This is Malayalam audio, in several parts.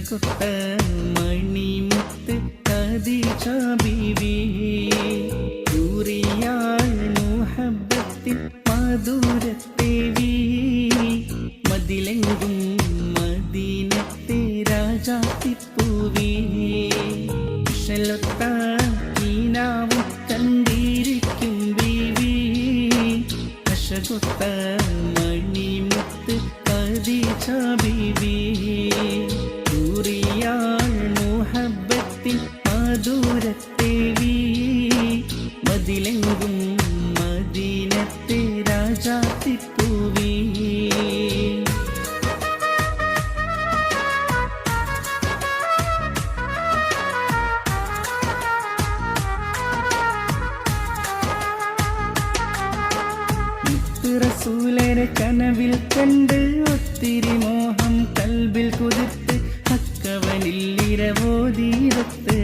അശകൊത്ത മണിമുത്ത് കദീജ ബീവി ദൂരിയാൾ മുഹബത്തിൽ മധുരത്തേവി മതിലെങ്കും കദീജ ബീവി. ദൂരിയാൾ മുഹബത്തിൽ മധുരത്തേവി റസൂലരെ കനവിൽ കണ്ട് ഒത്തിരി മോഹം കൽബിൽ കുതിർത്ത് ഹക്കവനിൽ ഇരവോതീരത്ത്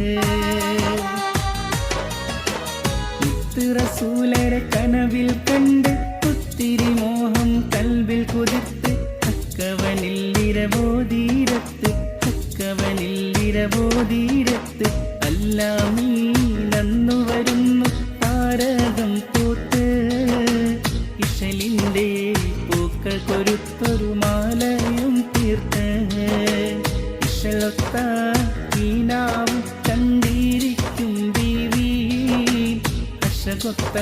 കനവിൽ കണ്ട് ഒത്തിരി മോഹം കൽബിൽ കുതിർത്ത് ഹക്കവനിൽ ഇരവോതീരത്ത് ഇരവോതീരത്ത് അല്ലാമീ നന്നു വരുന്നു താരകം പൂത്ത്. ഇഷലിന്റെ പൂക്കൾ കൊരുത്തൊരു മാലയും തീർത്ത്. ഇഷലൊത്ത കീനാവും കണ്ടിരിക്കും ബീവി. അശകൊത്ത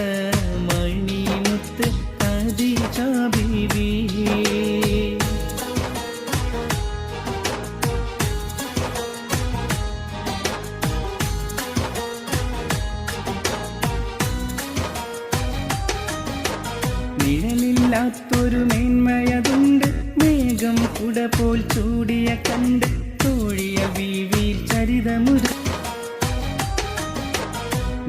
നിഴലില്ലാത്തൊരു മേന്മയതുണ്ട്. മേഘം കുട പോൽ ചൂടിയ കണ്ട് തോഴിയ വീവിൽ ചരിതമുര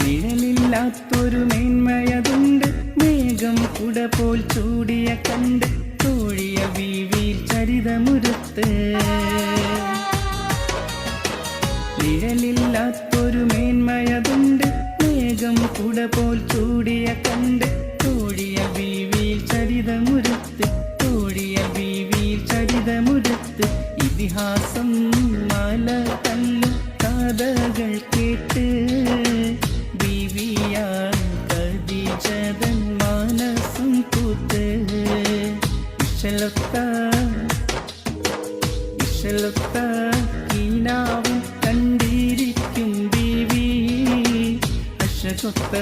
നിഴലില്ലാത്തൊരു മേന്മയതുണ്ട്. മേഘം കുട പോൽ ചൂടിയ കണ്ട് തോഴിയ വീവിൽ ചരിതമുരത്ത് നിഴലില്ലാത്തൊരു മേന്മയതുണ്ട്. മേഘം കുട പോൽ ചൂടിയ കതിജതൻ മാനസം കൂത്ത് ഇഷലൊത്ത ഇഷലൊത്ത കീനാവും കണ്ടിരിക്കും ബീവി അശകൊത്ത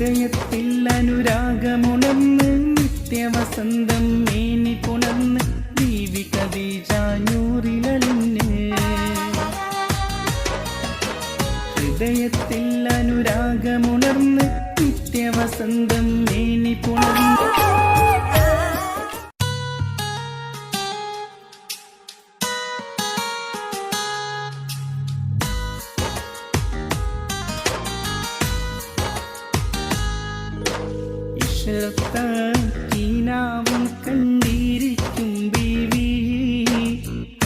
ഹൃദയത്തിൽ അനുരാഗമുണർന്ന് നിത്യവസന്തം മേനി പുണർന്ന് ദീവി കദീജാഞ്ഞൂറിലലിന് ഹൃദയത്തിൽ അനുരാഗമുണർന്ന് നിത്യവസന്തം മേനി പുണർന്ന് ഇഷലൊത്ത കീനാവും കണ്ടിരിക്കും ബീവി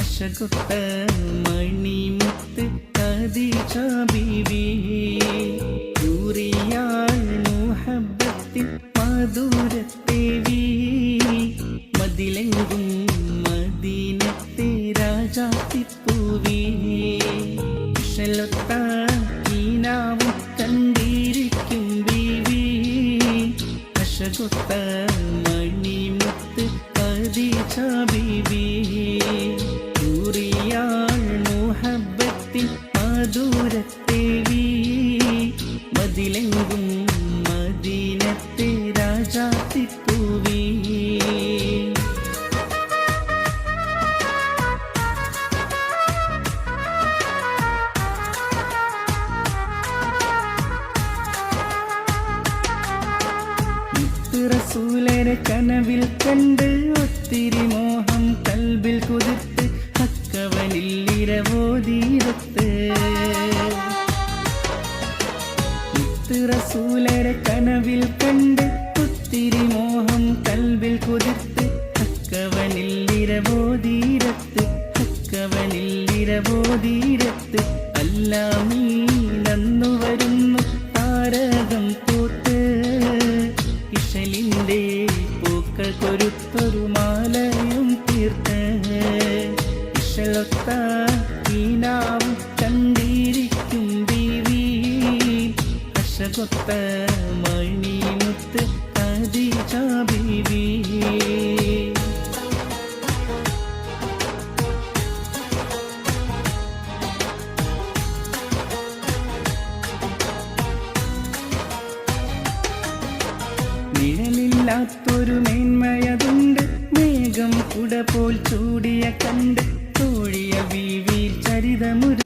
അശകൊത്ത മണിമുത്ത് ബീവി കനവിൽ കണ്ട് ഒത്തിരി മോഹം കൽബിൽ കുതിർത്ത് അക്കവനിൽ ഇരവോ തീരത്ത് റസൂലരെ കനവിൽ കണ്ട് ഒത്തിരി മോഹം കൽവിൽ കുതിർത്ത് അക്കവനിൽ ഇരവോ ബീവി. നിഴലില്ലാത്തൊരു മേന്മയതുണ്ട്. മേഘം കുട പോൽ ചൂടിയ കണ്ട് വീവിൽ ചരിതമുര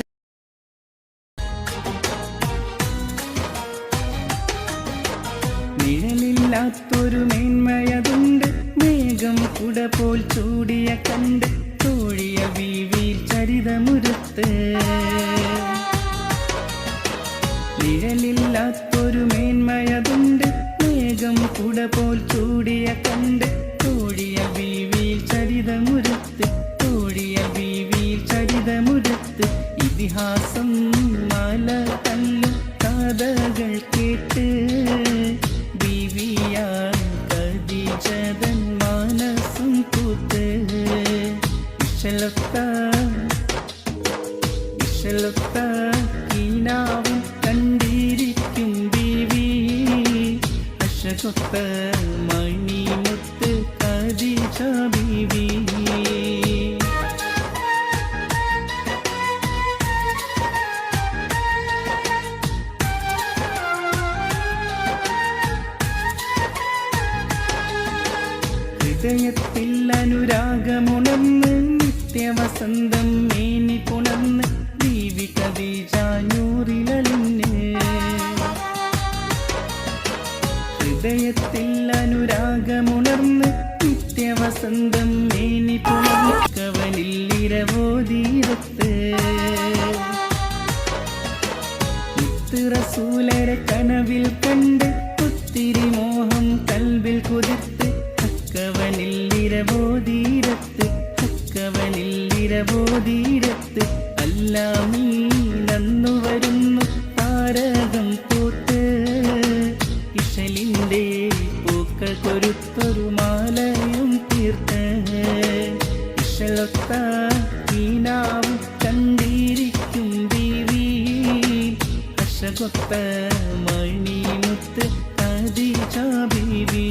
നിഴലില്ലാത്തൊരു മേന്മയതുണ്ട്. മേഘം കുട പോൽ ചൂടിയ കണ്ട് തോഴിയ വീവിൽ ചരിതമുരത്ത്. നിഴലില്ലാത്തൊരു മേന്മയതുണ്ട്. മേഘം കുട പോൽ ചൂടിയ കണ്ട് തോഴിയ വീവിൽ ചരിതമുരത്ത്. ചരിതമുരത്ത് ഇതിഹാസം മല തല്ലും കഥകൾ കേട്ട് ബീവിയാൽ കതിജതൻ മാനസം കൂത്ത് ഇഷലൊത്ത ഇഷലൊത്ത കീനാവും കണ്ടിരിക്കും ബീവി. അശകൊത്ത മണിമുത്ത് കദിജ ബീവി. ഹൃദയത്തിൽ അനുരാഗമുണർന്ന് നിത്യവസന്തം മേനി പുണർന്ന് ദീവി കദീജാഞ്ഞൂറിലലിന് ഹൃദയത്തിൽ അനുരാഗമുണർന്ന് നിത്യവസന്തം മേനി പുണർന്ന് കവലിൽ ഇരവോതീരത്ത് മുത്ത് റസൂലരെ കനവിൽ കണ്ട് ഒത്തിരി മോഹം കൽവിൽ കുതിർത്ത് ഇരവോതീരത്ത് ഹക്കവനിൽ ഇരവോതീരത്ത് നന്നു വരുന്നു താരകം പൂത്ത്. ഇഷലിന്റെ പൂക്കൾ കൊരുത്തൊരു മാലയും തീർത്ത്. ഇഷലൊത്ത മീനാവും കണ്ടിരിക്കും ദേവി. അശകൊത്ത മണിമുത്ത് കദീജ ബീവി